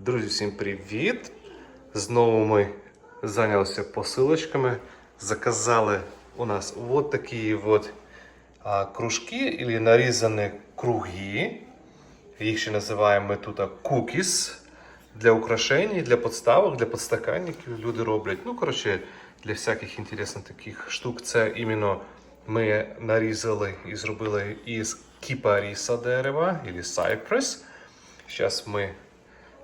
Друзі, всім привіт! Знову ми зайнялися посилочками. Заказали у нас вот такі вот а, кружки или нарізані круги. Їх ще називаємо тут кукіс для украшень, для подставок, для подстаканників люди роблять. Ну, коротше, для всяких інтересних таких штук. Це іменно ми нарізали і зробили із кіпаріса дерева, або cypress. Зараз ми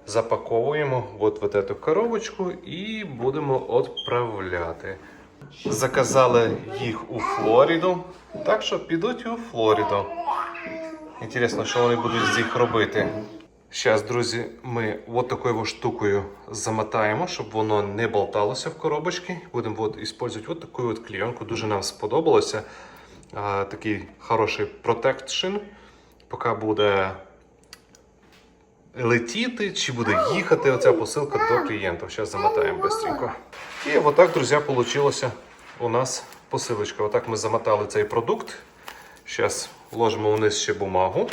запаковуємо от в эту коробочку і будемо відправляти. Заказали їх у Флориду, так що підуть у Флориду. Інтересно, що вони будуть з них робити. Зараз, друзі, ми от такою штукою замотаємо, щоб воно не болталося в коробочці. Будемо от от таку от клейонку. Дуже нам сподобалося. А, такий хороший протекшн. Поки буде летіти чи буде їхати оця посилка до клієнта. Зараз замотаємо швидко. І отак, друзі, вийшло у нас посилочка. Отак ми замотали цей продукт. Зараз вложимо вниз ще бумагу.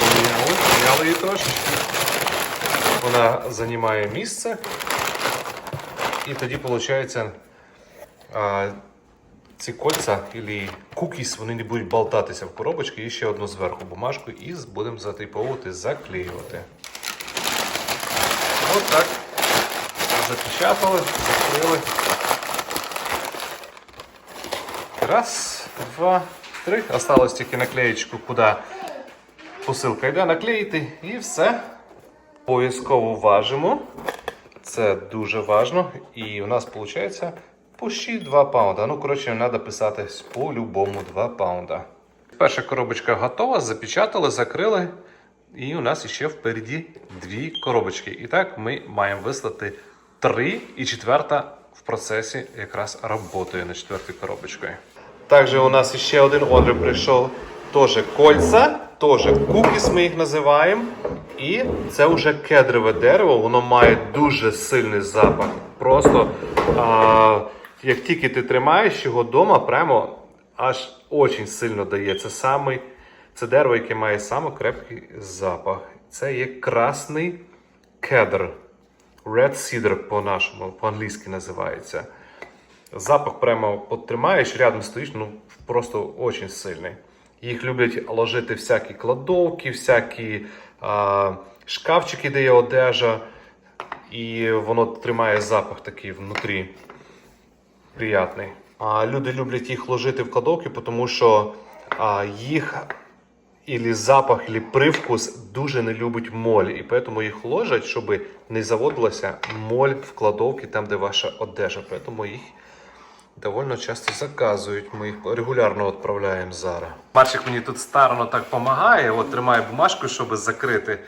Поміняли, поміняли її трошечки. Вона займає місце. І тоді виходить, ці кольця або кукіс вони не будуть болтатися в коробочці і ще одну зверху бумажку і будемо затиповувати, заклеювати. Ось так. Запечатали, закрили. Раз, два, три. Осталось тільки наклеєчку, куди посилка йде, наклеїти і все. Обов'язково важимо. Це дуже важно. І у нас виходить почти 2 паунда. Ну, коротше, треба писати по-любому 2 паунда. Перша коробочка готова, запечатали, закрили. І у нас ще впереді дві коробочки. І так ми маємо вислати три, і четверта в процесі якраз працює над четвертою коробочкою. Також у нас ще один ордер прийшов. Теж кольця, теж кукіс ми їх називаємо. І це вже кедрове дерево, воно має дуже сильний запах. Просто а, як тільки ти тримаєш його вдома, прямо аж дуже сильно дає. Це самий, це дерево, яке має самий крепкий запах. Це є красний кедр. Red Cedar по-нашому, по-англійськи називається. Запах прямо потримаєш, рядом стоїш, ну просто дуже сильний. Їх люблять ложити всякі кладовки, всякі а, шкафчики, де є одежа, і воно тримає запах такий внутрі. Приятний. А люди люблять їх ложити в кладовки, тому що а, їх ілі запах, ілі привкус дуже не любить моль. І тому їх ложать, щоб не заводилася моль в кладовки, там, де ваша одежа. Тому їх довольно часто заказують. Ми їх регулярно відправляємо зараз. Марчик мені тут старано так допомагає, от тримає бумажку, щоб закрити.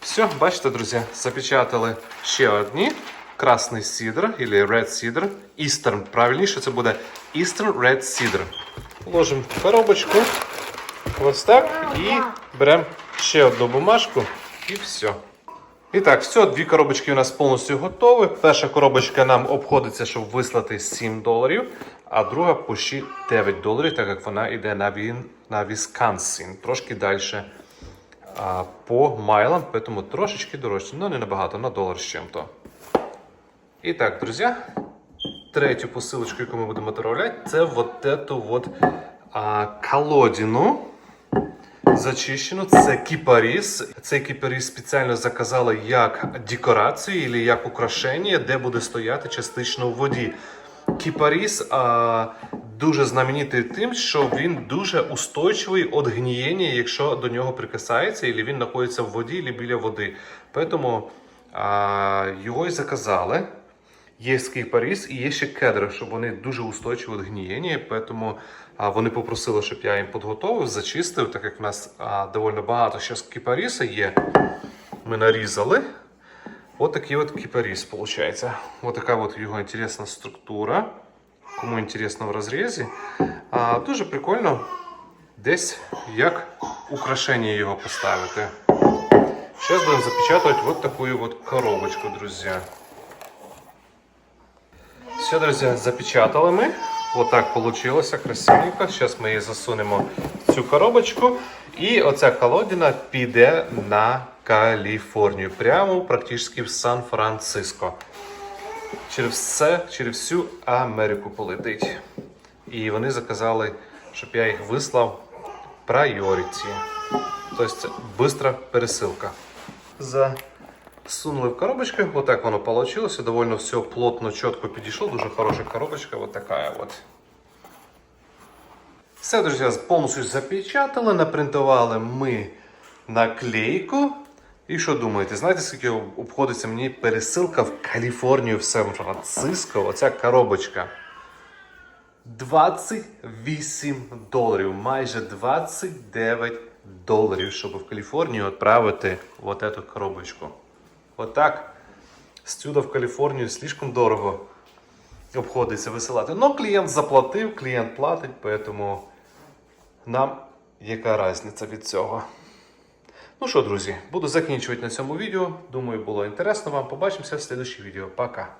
Все, бачите, друзі, запечатали ще одні. Красний сідр, або Red Cedar. Eastern, правильніше це буде Eastern Red Cedar. Ложимо в коробочку. Ось так. І беремо ще одну бумажку і все. І так, все, дві коробочки у нас повністю готові. Перша коробочка нам обходиться, щоб вислати 7 доларів, а друга почти 9 доларів, так як вона йде на, Він, на Вісконсин. Трошки далі по майлам, тому трошечки дорожче, але не набагато, на долар з чим-то. І так, друзі, третю посилочку, яку ми будемо відправляти, це вот эту вот а, колодину зачищену. Це кіпаріс. Цей кіпаріс спеціально заказали як декорацію або як украшення, де буде стояти частично в воді. Кіпаріс а, дуже знаменитий тим, що він дуже устойчивий від гнієння, якщо до нього прикасається, або він знаходиться в воді, або біля води. Тому його і заказали. Є кіпаріс і є ще кедр, щоб вони дуже устойчиві від гнієння. Тому вони попросили, щоб я їм підготовив, зачистив, так як в нас а, доволі багато зараз кіпаріса є. Ми нарізали. Ось такий от кіпаріс виходить. Ось така от його інтересна структура. Кому інтересно в розрізі. А, дуже прикольно десь як украшення його поставити. Зараз будемо запечатувати ось таку от коробочку, друзі. Все, друзі, запечатали ми. Отак вийшло красивенько. Зараз ми її засунемо в цю коробочку. І оця колодина піде на Каліфорнію. Прямо практично в Сан-Франциско. Через все, через всю Америку полетить. І вони заказали, щоб я їх вислав прайоріті. Тобто це швидка пересилка. Засунули в коробочку, вот так воно получилось. Довольно все плотно, чітко підійшло. Дуже хороша коробочка, вот такая вот. Все, друзі, повністю запечатали, напринтували ми наклейку. І що думаєте, знаєте, скільки обходиться мені пересилка в Каліфорнію в Сан-Франциско? Оця коробочка. 28 доларів, майже 29 доларів, щоб в Каліфорнію відправити от эту коробочку. Отак. Сюди в Каліфорнію слишком дорого обходиться висилати. Ну, клієнт заплатив, клієнт платить, тому нам яка різниця від цього. Ну що, друзі, буду закінчувати на цьому відео. Думаю, було інтересно вам. Побачимося в следующих відео. Пока.